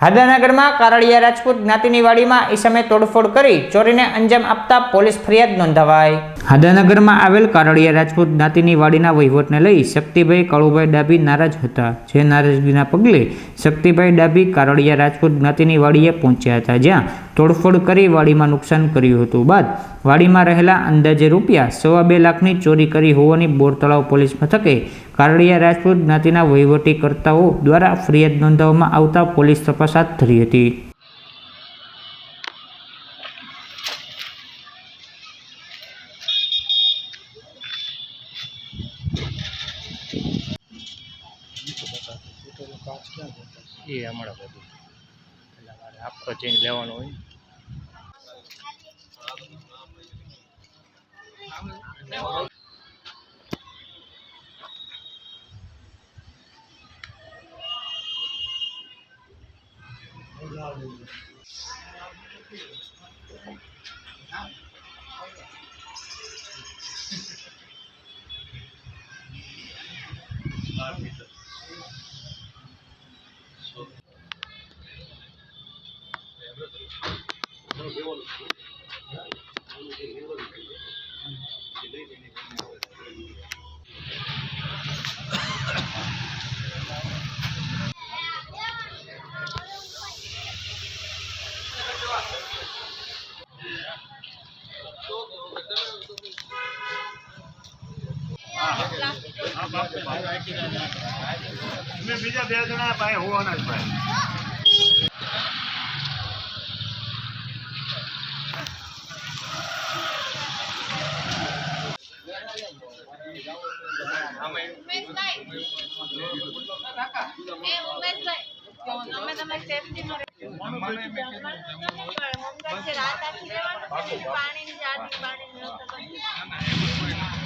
હાદાનગરમાં કારડિયા રાજપૂત જ્ઞાતિની વાડીમાં ઈસમે તોડફોડ કરી ચોરીને અંજામ આપતા પોલીસ ફરિયાદ નોંધાવાઈ. હાદાનગરમાં આવેલ કારડિયા રાજપૂત જ્ઞાતિની વાડીના વહીવટને લઈ શક્તિભાઈ કાળુભાઈ ડાબી નારાજ હતા, જે નારાજગીના પગલે શક્તિભાઈ ડાબી કારડિયા રાજપૂત જ્ઞાતિની વાડીએ પહોંચ્યા હતા, જ્યાં તોડફોડ કરી વાડીમાં નુકસાન કર્યું હતું. બાદ વાડીમાં રહેલા અંદાજે રૂપિયા સવા બે લાખની ચોરી કરી હોવાની બોરતળાવ પોલીસ મથકે કારડિયા રાજપૂત જ્ઞાતિના વહીવટીકર્તાઓ દ્વારા ફરિયાદ નોંધાવવામાં આવતા પોલીસ તપાસ હાથ ધરી હતી. એ હોય ને. અમે બીજા બે જણા ભાઈ હોવાના જ ભાઈ. એ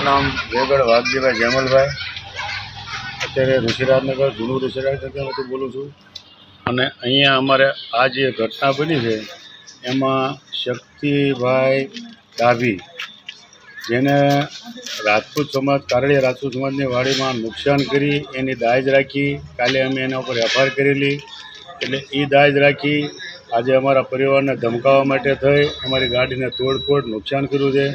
મારું નામ વેગડ વાઘજીભાઈ જેમલભાઈ. અત્યારે ઋષિરાજનગર, જૂનું ઋષિરાજનગરમાંથી બોલું છું. અને અહીંયા અમારે આ જે ઘટના બની છે, એમાં શક્તિભાઈ ડાભી, જેને રાજપૂત સમાજ, કારડિયા રાજપૂત સમાજની વાડીમાં નુકસાન કરી, એની દાજ રાખી, કાલે અમે એના ઉપર એફઆઈઆર કરેલી. એટલે એ દાજ રાખી આજે અમારા પરિવારને ધમકાવવા માટે થઈ, અમારી ગાડીને તોડફોડ, નુકસાન કર્યું છે.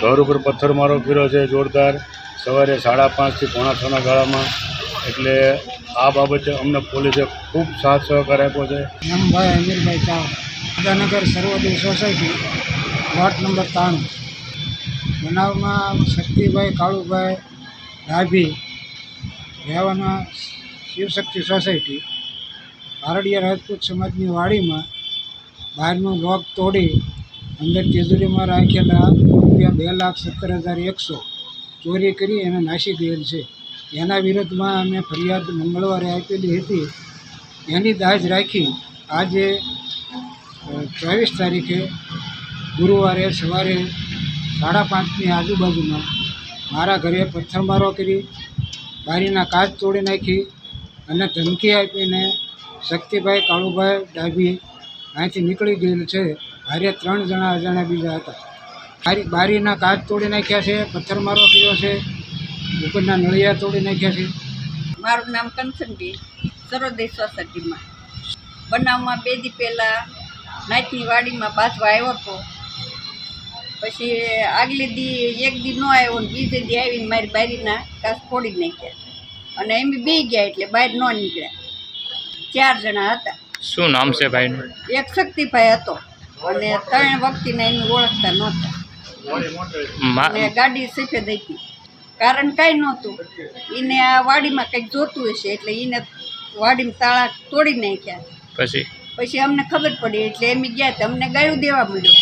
ઘર ઉપર પથ્થરમારો કર્યો છે જોરદાર. સવારે સાડા પાંચથી પોણા છના ગાળામાં. એટલે આ બાબતે અમને પોલીસે ખૂબ સાથ સહકાર આપ્યો છે. રામભાઈ અમીરભાઈ ચા Udanagar Sarvodaya society, ward number ત્રાણું. બનાવમાં શક્તિભાઈ, કાળુભાઈ ડાભી રહેવાના શિવશક્તિ સોસાયટી ભારડીય રાજપૂત સમાજની વાડીમાં બહારનું લોક તોડી અંદર જેજુરીમાં રાખેલા રૂપિયા બે લાખ સત્તર હજાર એકસો ચોરી કરી એને નાસી ગયેલ છે. એના વિરોધમાં અમે ફરિયાદ મંગળવારે આપેલી હતી. એની દાજ રાખી આજે ચોવીસ તારીખે ગુરુવારે સવારે સાડા પાંચની આજુબાજુમાં મારા ઘરે પથ્થરમારો કરી, બારીના કાચ તોડી નાખી અને ધમકી આપીને શક્તિભાઈ કાળુભાઈ ડાભી અહીંથી નીકળી ગયેલ છે. હારે ત્રણ જણા અજાણ્યા બીજા હતા. બારી બારીના કાચ તોડી નાખ્યા છે પથ્થરમારો કર્યો છે, ઉપરના નળિયા તોડી નાખ્યા છે. મારું નામ કંચનબી સરોદય સોસાયટીમાં. બનાવમાં બે દી પહેલાં નાચની વાડીમાં બાજવા આવ્યો હતો. પછી આગલી દી એક દી ન આવ્યો ને બીજે દી આવીને મારી બારીના કાચ ફોડી નાખ્યા. અને એમ બે ગયા એટલે બહાર ન નીકળ્યા. ચાર જણા હતા. શું નામ છે ભાઈનું? એક શક્તિભાઈ હતો. અને ત્રણ વ્યક્તિને એની ઓળખતા નહોતા. અને ગાડી સફેદ હતી. કારણ કાંઈ નહોતું. એને આ વાડીમાં કંઈક જોતું હશે એટલે એને વાડીમાં તાળા તોડી નાખ્યા. પછી? પછી અમને ખબર પડી એટલે એમ ગયા અમને ગાયું દેવા મળ્યો.